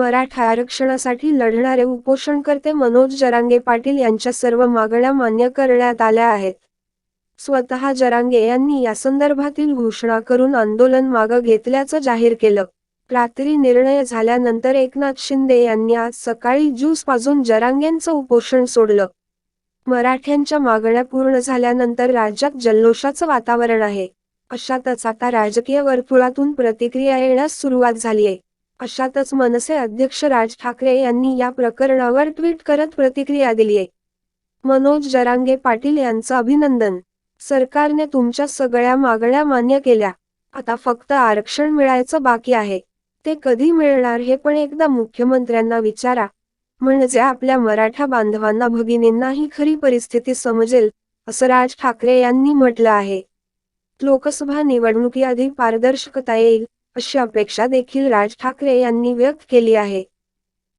मराठा आरक्षणासाठी लढणारे उपोषणकर्ते मनोज जरांगे पाटील यांच्या सर्व मागण्या मान्य करण्यात आल्या आहेत. स्वतः जरांगे यांनी या संदर्भातील घोषणा करून आंदोलन मागं घेतल्याचं जाहीर केलं. रात्री निर्णय झाल्यानंतर एकनाथ शिंदे यांनी आज सकाळी ज्यूस पाजून जरांगेंचं उपोषण सोडलं. मराठ्यांच्या मागण्या पूर्ण झाल्यानंतर राज्यात जल्लोषाचं वातावरण आहे. अशातच आता राजकीय वर्तुळातून प्रतिक्रिया येण्यास सुरुवात झालीय अशातच मनसे अध्यक्ष राज ठाकरे यांनी या प्रकरणावर ट्विट करत प्रतिक्रिया दिलीय मनोज जरांगे पाटील यांचं अभिनंदन. सरकारने तुमच्या सगळ्या मागण्या मान्य केल्या. आता फक्त आरक्षण मिळायचं बाकी आहे. ते कधी मिळणार हे पण एकदा मुख्यमंत्र्यांना विचारा. म्हणजे आपल्या मराठा बांधवांना भगिनींना ही खरी परिस्थिती समजेल असं राज ठाकरे यांनी म्हटलं आहे. लोकसभा निवडणुकीआधी पारदर्शकता येईल अशी अपेक्षा देखील राज ठाकरे यांनी व्यक्त केली आहे.